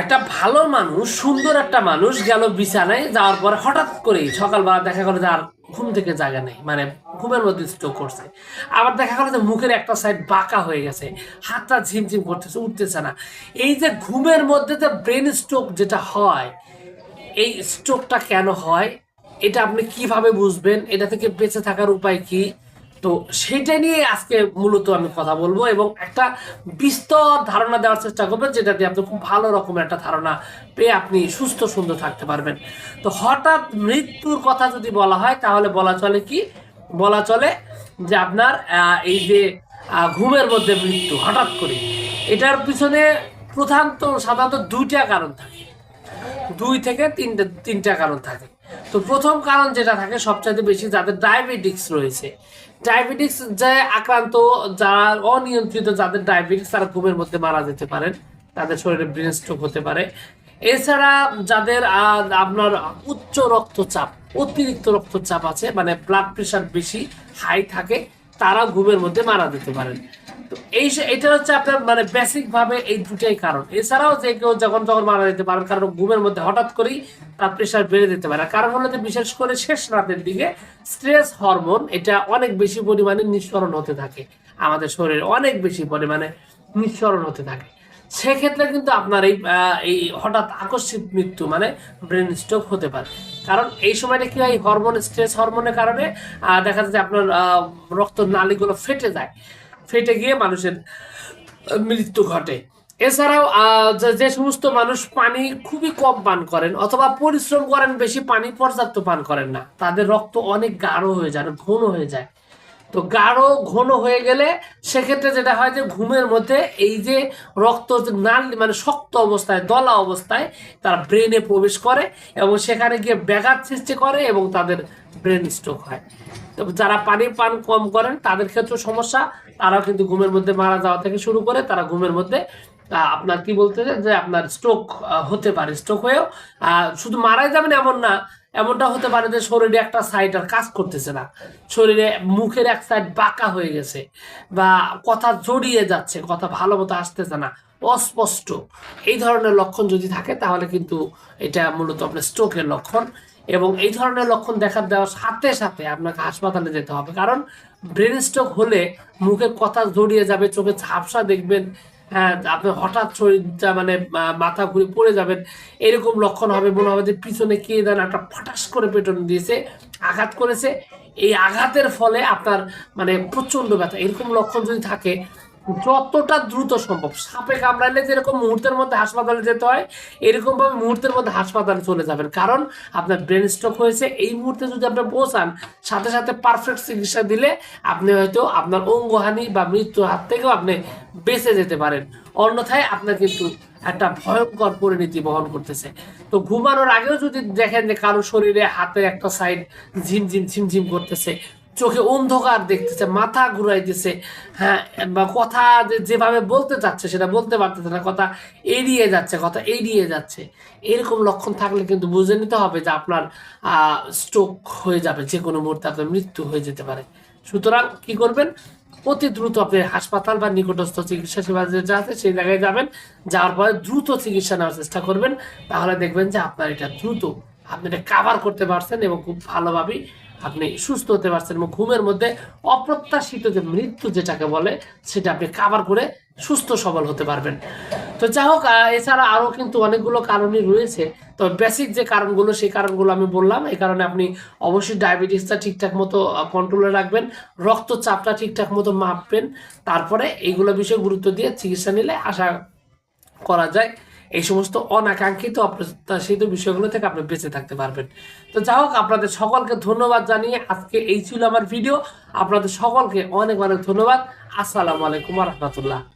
একটা ভালো মানুষ, সুন্দর একটা মানুষ গেল বিছানায়, যাওয়ার পরে হঠাৎ করেই সকালবেলা দেখা গেলো যে আর ঘুম থেকে জায়গা নেই মানে ঘুমের মধ্যে স্ট্রোক করছে। আবার দেখা গেলো যে মুখের একটা সাইড বাঁকা হয়ে গেছে, হাতটা ঝিমঝিম করতেছে, উঠতেছে না। এই যে ঘুমের মধ্যে যে ব্রেন স্ট্রোক যেটা হয়, এই স্ট্রোকটা কেন হয়, এটা আপনি কীভাবে বুঝবেন? এটা থেকে বেঁচে থাকার উপায় কি? তো সেটা নিয়ে আজকে মূলত আমি কথা বলব এবং একটা বিস্তর ধারণা দেওয়ার চেষ্টা করবেন যেটা দিয়ে আপনি খুব ভালো রকমের একটা ধারণা পেয়ে আপনি সুস্থ সুন্দর থাকতে পারবেন। তো হঠাৎ মৃত্যুর কথা যদি বলা হয়, তাহলে বলা চলে কি? বলা চলে যে আপনার এই যে ঘুমের মধ্যে মৃত্যু, হঠাৎ করে। এটার পিছনে প্রধানত, সাধারণত দুইটা কারণ থাকে। দুই থেকে তিনটে, তিনটা কারণ থাকে। তো প্রথম কারণ যেটা থাকে, সবচাইতে বেশি যাদের ডায়াবেটিক্স রয়েছে ডায়াবেটিক্স যে আক্রান্ত, যারা অনিয়ন্ত্রিত, যাদের ডায়াবেটিক্স তারা ঘুমের মধ্যে মারা যেতে পারেন। তাদের শরীরে ব্রেন স্ট্রোক হতে পারে। এছাড়া যাদের আপনার উচ্চ রক্তচাপ, অতিরিক্ত রক্তচাপ আছে মানে ব্লাড প্রেশার বেশি হাই থাকে, তারা ঘুমের মধ্যে মারা যেতে পারেন। তো এই এটা হচ্ছে আপনার মানে এই দুটাই কারণ। এছাড়াও যে কেউ যখন তখন মারা যেতে কারণ ঘুমের মধ্যে হঠাৎ করেই তার প্রেশার বেড়ে যেতে পারে। কারণ হলো যে বিশেষ করে শেষ রাতের দিকে স্ট্রেস হরমোন এটা অনেক বেশি পরিমাণে নিঃসরণ হতে থাকে। আমাদের শরীরে অনেক বেশি পরিমাণে নিঃসরণ হতে থাকে। সেক্ষেত্রে কিন্তু আপনার এই এই হঠাৎ আকস্মিক মৃত্যু মানে ব্রেন স্ট্রোক হতে পারে। কারণ এই সময়টা কি হয়? হরমোন স্ট্রেস হরমোনের কারণে দেখা যায় আপনার রক্ত নালীগুলো ফেটে যায়। ফেটে গিয়ে মানুষের মৃত্যু ঘটে। এছাড়াও যে- সমস্ত মানুষ পানি খুবই কম পান করেন অথবা পরিশ্রম করেন বেশি, পানি পর্যাপ্ত পান করেন না। তাদের রক্ত অনেক গাঢ় হয়ে যায় ঘন হয়ে যায়। তো গাঢ়, ঘন হয়ে গেলে সেক্ষেত্রে যেটা হয় যে ঘুমের মধ্যে এই যে রক্ত নাল মানে শক্ত অবস্থায়, দলা অবস্থায় তারা ব্রেনে প্রবেশ করে এবং সেখানে গিয়ে ব্যাঘাত সৃষ্টি করে এবং তাদের ব্রেন স্ট্রোক হয়। যারা পানি পান কম করেন, তাদের ক্ষেত্রে সমস্যা। তারাও কিন্তু ঘুমের মধ্যে মারা যাওয়া থেকে শুরু করে তারা ঘুমের মধ্যে আপনার কি বলতে যে আপনার স্ট্রোক হতে পারে। স্ট্রোক হয়েও শুধু মারাই যাবেন এমন না, এমনটা হতে পারে যে শরীরে একটা সাইড আর কাজ করতেছে না। শরীরে মুখের এক সাইড বাঁকা হয়ে গেছে বা কথা জড়িয়ে যাচ্ছে, কথা ভালো মতো আসতেছে না। অস্পষ্ট। এই ধরনের লক্ষণ যদি থাকে, তাহলে কিন্তু এটা মূলত আপনার স্ট্রোকের লক্ষণ এবং এই ধরনের লক্ষণ দেখা দেওয়ার সাথে সাথে আপনাকে হাসপাতালে যেতে হবে। কারণ ব্রেন স্ট্রোক হলে মুখে কথা জড়িয়ে যাবে, চোখে ঝাপসা দেখবেন হ্যাঁ আপনি হঠাৎ শরীরটা মানে মাথা ঘুরে পড়ে যাবেন। এরকম লক্ষণ হবে, মনে হবে যে পিছনে কে যেন একটা ফটাস করে পেটন দিয়েছে, আঘাত করেছে। এই আঘাতের ফলে আপনার মানে প্রচণ্ড ব্যথা। এরকম লক্ষণ যদি থাকে যতটা দ্রুত সম্ভব। সাপে কামড়াইলে যেরকম মুহূর্তের মধ্যে হাসপাতালে যেতে হয় এরকম ভাবে মুহূর্তের মধ্যে হাসপাতালে চলে যাবেন। কারণ আপনার ব্রেন স্ট্রোক হয়েছে, এই মুহূর্তে যদি আপনি পৌঁছান সাথে সাথে পারফেক্ট চিকিৎসা দিলে আপনি হয়তো আপনার অঙ্গহানি বা মৃত্যুর হাত থেকেও আপনি বেঁচে যেতে পারেন। অন্যথায় আপনার কিন্তু একটা ভয়ঙ্কর পরিণতি বহন করতেছে। তো ঘুমানোর আগেও যদি দেখেন যে কারও শরীরে হাতের একটা সাইড ঝিমঝিম ঝিমঝিম করতেছে চোখে অন্ধকার দেখতেছে, মাথা ঘুরাইতেছে। হ্যাঁ বা কথা যেভাবে বলতে চাচ্ছে সেটা বলতে পারতেছে না, কথা এড়িয়ে যাচ্ছে, কথা এড়িয়ে যাচ্ছে। এরকম লক্ষণ থাকলে কিন্তু বুঝে নিতে হবে যে আপনার স্ট্রোক হয়ে যাবে, যে কোনো মুহূর্তে আপনার মৃত্যু হয়ে যেতে পারে। সুতরাং কি করবেন? অতি দ্রুত আপনি হাসপাতাল বা নিকটস্থ চিকিৎসা সেবা যেটা আছে, সেই জায়গায় যাবেন। যাওয়ার পরে দ্রুত চিকিৎসা নেওয়ার চেষ্টা করবেন। তাহলে দেখবেন যে আপনার এটা দ্রুত আপনি এটা কাভার করতে পারছেন এবং খুব ভালোভাবেই আপনি সুস্থ হতে পারছেন এবং ঘুমের মধ্যে অপ্রত্যাশিত যে মৃত্যু যেটাকে বলে, সেটা আপনি কাভার করে সুস্থ সবল হতে পারবেন। তো যাই হোক এছাড়া আরও কিন্তু অনেকগুলো কারণই রয়েছে। তো বেসিক যে কারণগুলো, সেই কারণগুলো আমি বললাম। এই কারণে আপনি অবশ্যই ডায়াবেটিসটা ঠিকঠাক মতো কন্ট্রোলে রাখবেন, রক্তচাপটা ঠিকঠাক মতো মাপবেন। তারপরে এইগুলো বিষয়ে গুরুত্ব দিয়ে চিকিৎসা নিলে আশা করা যায় এই সমস্ত অনাকাঙ্ক্ষিত অপ্রত্যাশিত বিষয়গুলো থেকে আপনি বেঁচে থাকতে পারবেন। তো যাই হোক, আপনাদের সকলকে ধন্যবাদ জানিয়ে আজকে এই ছিল আমার ভিডিও। আপনাদের সকলকে অনেক অনেক ধন্যবাদ। আসসালামু আলাইকুম রহমতুল্লাহ।